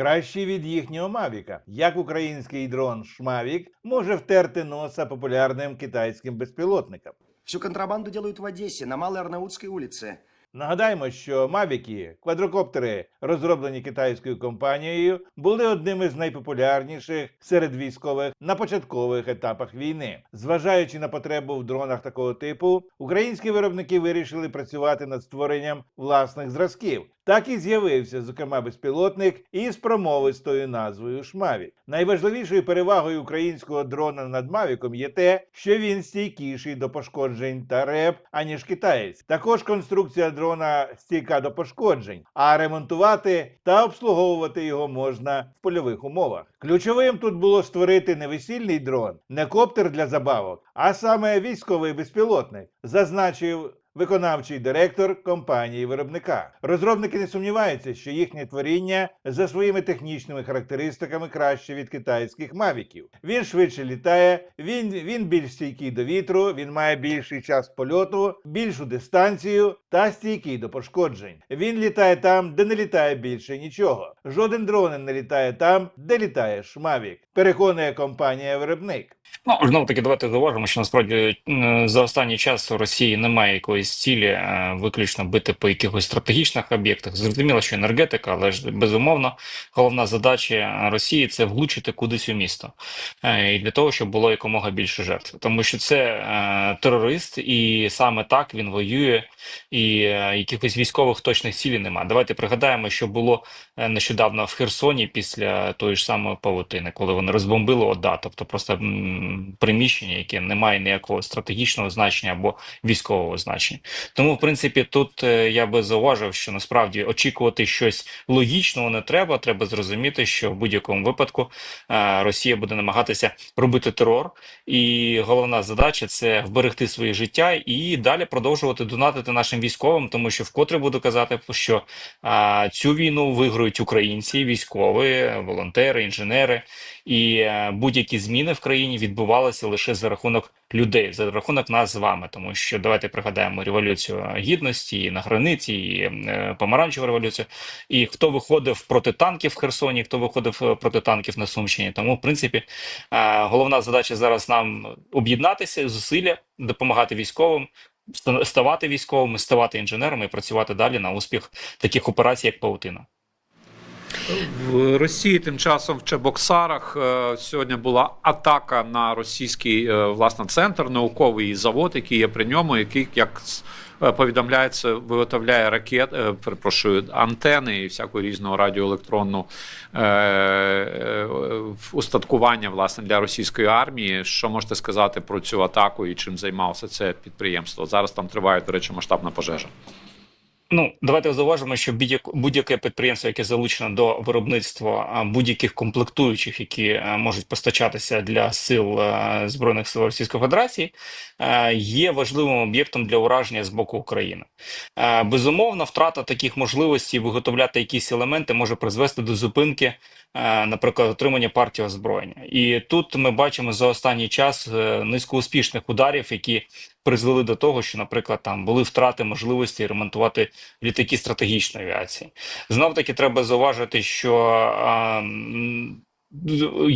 кращий від їхнього Мавіка. Як український дрон Шмавік може втерти носа популярним китайським безпілотникам? Всю контрабанду делают в Одессе, на Малой Арнаутской улице. Нагадаємо, що Мавіки, квадрокоптери, розроблені китайською компанією, були одними з найпопулярніших серед військових на початкових етапах війни. Зважаючи на потребу в дронах такого типу, українські виробники вирішили працювати над створенням власних зразків. Так і з'явився, зокрема, безпілотник із промовистою назвою Шмавік. Найважливішою перевагою українського дрона над Мавіком є те, що він стійкіший до пошкоджень та реп, аніж китаєць. Також конструкція дрона стійка до пошкоджень, а ремонтувати та обслуговувати його можна в польових умовах. Ключовим тут було створити не весільний дрон, не коптер для забавок, а саме військовий безпілотник, зазначив виконавчий директор компанії виробника. Розробники не сумніваються, що їхнє творіння за своїми технічними характеристиками краще від китайських мавіків. Він швидше літає, він, він більш стійкий до вітру, він має більший час польоту, більшу дистанцію та стійкий до пошкоджень. Він літає там, де не літає більше нічого. Жоден дрон не літає там, де літає шмавік. Переконує компанія виробник. Ну знову таки, давайте зауважимо, що насправді за останній час у Росії немає якоїсь цілі е, виключно бити по якихось стратегічних об'єктах. Зрозуміло, що енергетика, але ж безумовно головна задача Росії це влучити кудись у місто Е, і для того, щоб було якомога більше жертв, тому що це е, терорист, і саме так він воює, і е, якихось військових точних цілей немає. Давайте пригадаємо, що було е, нещодавно в Херсоні після тої ж самої павутини, коли вони розбомбили ОДА, тобто просто приміщення, яке не має ніякого стратегічного значення або військового значення. Тому, в принципі, тут е, я би зауважив, що насправді очікувати щось логічного не треба. Треба зрозуміти, що в будь-якому випадку е, Росія буде намагатися робити терор, і головна задача це вберегти своє життя і далі продовжувати донатити нашим військовим, тому що вкотре буду казати, що цю війну виграють українці, військові, волонтери, інженери, і е, будь-які зміни в країні відбувалися лише за рахунок людей, за рахунок нас з вами. Тому що давайте пригадаємо революцію гідності і на границі, і е, помаранчеву революцію. І хто виходив проти танків в Херсоні, хто виходив е, проти танків на Сумщині. Тому, в принципі, е, головна задача зараз нам об'єднатися, зусилля, допомагати військовим. Ставати військовими, ставати інженерами і працювати далі на успіх таких операцій, як паутина. В Росії тим часом в Чебоксарах е, сьогодні була атака на російський е, власне центр, науковий завод, який є при ньому, який як е, повідомляється, виготовляє ракет, перепрошую, антени і всяку різного радіоелектронну устаткування власне для російської армії. Що можете сказати про цю атаку і чим займалося це підприємство? Зараз там триває, до речі, масштабна пожежа. Ну, давайте зауважимо, що будь-яке підприємство, яке залучено до виробництва будь-яких комплектуючих, які можуть постачатися для сил збройних сил Російської Федерації, є важливим об'єктом для ураження з боку України. Безумовно, втрата таких можливостей виготовляти якісь елементи може призвести до зупинки, наприклад, отримання партії озброєння. І тут ми бачимо за останній час е, низку успішних ударів, які призвели до того, що, наприклад, там були втрати можливості ремонтувати літаки стратегічної авіації. Знов таки треба зауважити, що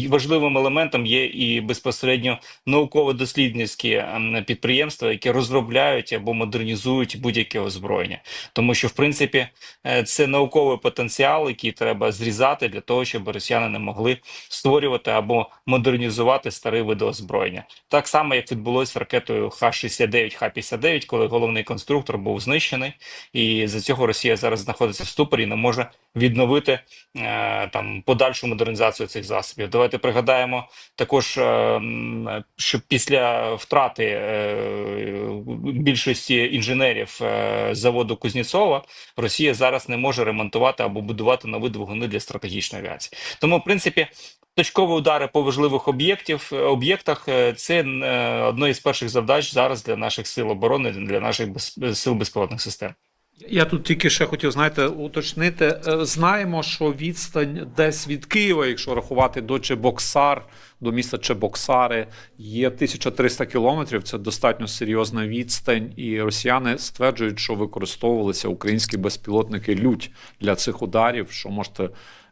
важливим елементом є і безпосередньо науково-дослідницькі ем, підприємства, які розробляють або модернізують будь-яке озброєння, тому що в принципі е, це науковий потенціал, який треба зрізати для того, щоб росіяни не могли створювати або модернізувати старий види озброєння. Так само, як відбулося ракетою Х-69, Х-59, коли головний конструктор був знищений, і за цього Росія зараз знаходиться в ступорі і не може відновити е, там подальшу модернізацію цих засобів. Давайте пригадаємо також, е, що після втрати е, більшості інженерів е, заводу Кузнєцова Росія зараз не може ремонтувати або будувати нові двигуни для стратегічної авіації. Тому, в принципі. Точкові удари по важливих об'єктів об'єктах це одне із перших завдач зараз для наших сил оборони, для наших без, сил безпілотних систем. Я тут тільки ще хотів, знаєте, уточнити. Е, Знаємо, що відстань десь від Києва, якщо рахувати до Чебоксар, до міста Чебоксари, є 1300 кілометрів. Це достатньо серйозна відстань, і росіяни стверджують, що використовувалися українські безпілотники лють для цих ударів. Що можете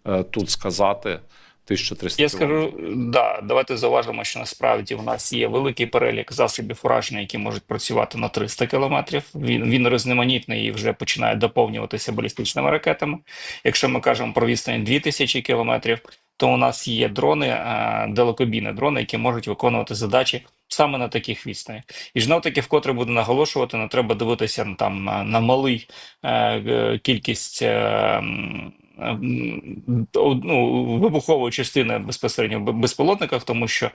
е, тут сказати 1300 Я скажу, да, давайте зауважимо, що насправді в нас є великий перелік засобів ураження, які можуть працювати на 300 кілометрів. Він він різноманітний і вже починає доповнюватися балістичними ракетами. Якщо ми кажемо про відстань 2000 кілометрів, то у нас є дрони, е, далекобійні дрони, які можуть виконувати задачі саме на таких відстанях. І знов таки, вкотре буду наголошувати, не треба дивитися там на, на малий е, е, кількість. Е, ну, вибухової частини безпосередньо в безпілотниках, тому що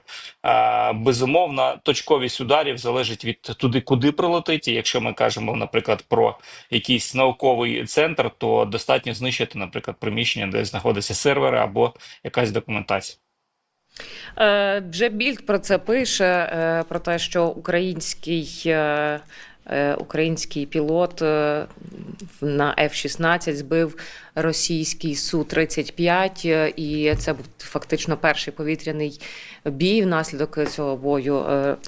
е, безумовно точковість ударів залежить від туди, куди прилетить. І якщо ми кажемо, наприклад, про якийсь науковий центр, то достатньо знищити, наприклад, приміщення, де знаходяться сервери або якась документація. Е, Вже Більд про це пише: е, про те, що український. Е, Український пілот е, на F-16 збив російський Су-35, е, і це був фактично перший повітряний бій. Внаслідок цього бою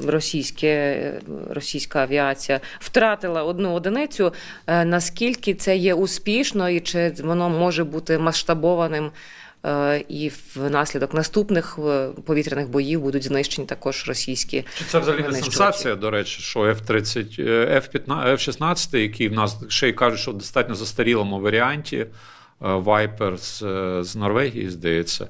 російське, російська авіація втратила одну одиницю. Наскільки це є успішно, і чи воно може бути масштабованим? Е, І внаслідок наступних е, повітряних боїв будуть знищені також російські. Чи це взагалі не сенсація, до речі, що F-30, е, F-15, F-16, який в нас ще й кажуть, що в достатньо застарілому варіанті, е, Viper з, з Норвегії, здається,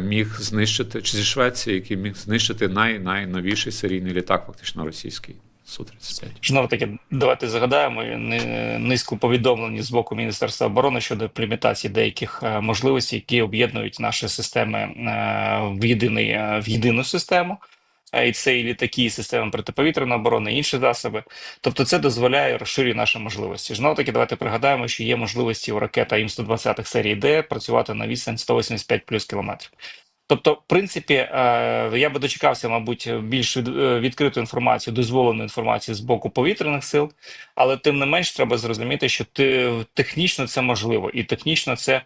міг знищити, чи зі Швеції, який міг знищити най, найновіший серійний літак, фактично російський Су-35. Знову таки, давайте згадаємо ни- низку повідомлень з боку Міністерства оборони щодо імплементації деяких е, можливостей, які об'єднують наші системи е, в єдиний е, в єдину систему. І це і літаки, і системи протиповітряної оборони, і інші засоби. Тобто, це дозволяє розширює наші можливості. Знову таки, давайте пригадаємо, що є можливості у ракета ім 120 серії Д працювати на відстань 185 плюс кілометрів. Тобто, в принципі, е, я би дочекався, мабуть, більш е, відкриту інформацію, дозволену інформацію з боку повітряних сил, але тим не менш треба зрозуміти, що те- технічно це можливо, і технічно це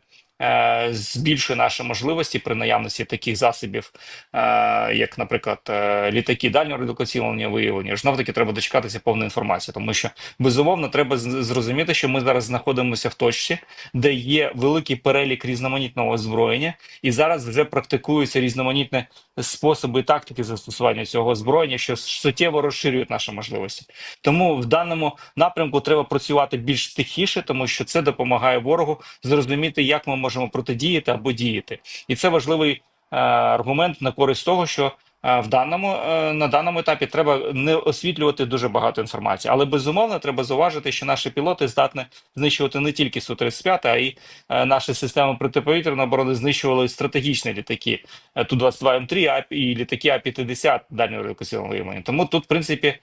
збільшує наші можливості при наявності таких засобів, е, як, наприклад, е, літаки дальнього радіолокаційного виявлення. Знов таки треба дочекатися повної інформації, тому що безумовно треба зрозуміти, що ми зараз знаходимося в точці, де є великий перелік різноманітного озброєння, і зараз вже практикуються різноманітні способи і тактики застосування цього озброєння, що суттєво розширюють наші можливості. Тому в даному напрямку треба працювати більш тихіше, тому що це допомагає ворогу зрозуміти, як ми можемо протидіяти або діяти, і це важливий е, аргумент на користь того, що. Е, В даному е, на даному етапі треба не освітлювати дуже багато інформації, але безумовно треба зауважити, що наші пілоти здатні знищувати не тільки су 35 а й е, наші системи протиповітряної оборони знищували стратегічні літаки е, Ту-22М3 і літаки А-50 дальнього радіокасильного виявлення. Тому тут, в принципі,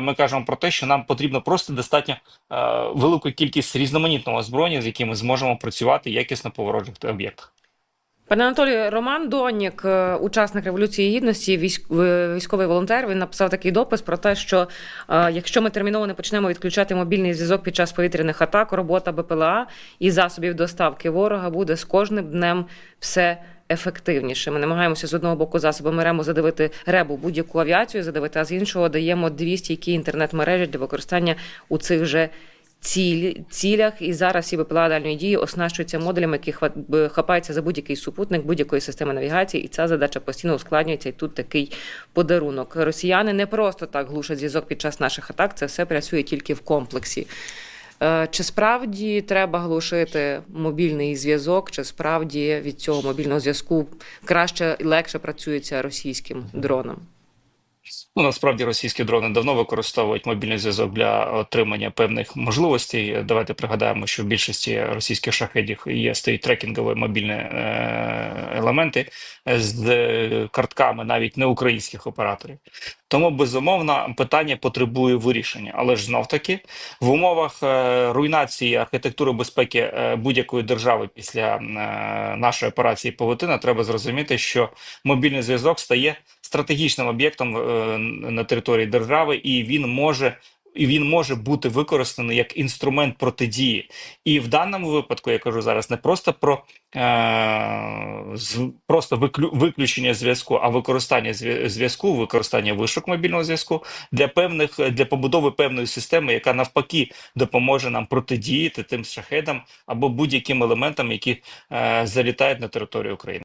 ми кажемо про те, що нам потрібно просто достатньо велику кількість різноманітного озброєння, з яким ми зможемо працювати якісно по ворожих об'єктах. Пане Анатолію, Роман Донік, е, учасник революції гідності, е, військовий волонтер. Він написав такий допис про те, що е, якщо ми терміново не почнемо відключати мобільний зв'язок під час повітряних атак, робота БПЛА і засобів доставки ворога буде з кожним днем все. Ефективніше. Ми намагаємося з одного боку засобами РЕМу задавити ребу будь-яку авіацію, задавити, а з іншого даємо дві стійкі інтернет-мережі для використання у цих же ціль, цілях. І зараз всі БПЛА дальньої дії оснащуються модулями, які хапаються за будь-який супутник, будь-якої системи навігації, і ця задача постійно ускладнюється. І тут такий подарунок. Росіяни не просто так глушать зв'язок під час наших атак. Це все працює тільки в комплексі. Е, Чи справді треба глушити мобільний зв'язок? Чи справді від цього мобільного зв'язку краще і легше працюється російським дронам? Ну насправді російські дрони давно використовують мобільний зв'язок для отримання певних можливостей. Давайте пригадаємо, що в більшості російських шахедів є стоїть трекінгові мобільні е, елементи з картками навіть не українських операторів. Тому безумовно питання потребує вирішення, але ж знов таки в умовах е, руйнації архітектури безпеки е, будь-якої держави після нашої операції Павутина треба зрозуміти, що мобільний зв'язок стає стратегічним об'єктом е, на території держави, і він може і він може бути використаний як інструмент протидії. І в даному випадку я кажу зараз не просто про е, з, просто виклю, виключення зв'язку, а використання зв'я- зв'язку, використання вишук мобільного зв'язку для певних для побудови певної системи, яка навпаки допоможе нам протидіяти тим шахедам або будь-яким елементам, які е, залітають на територію України.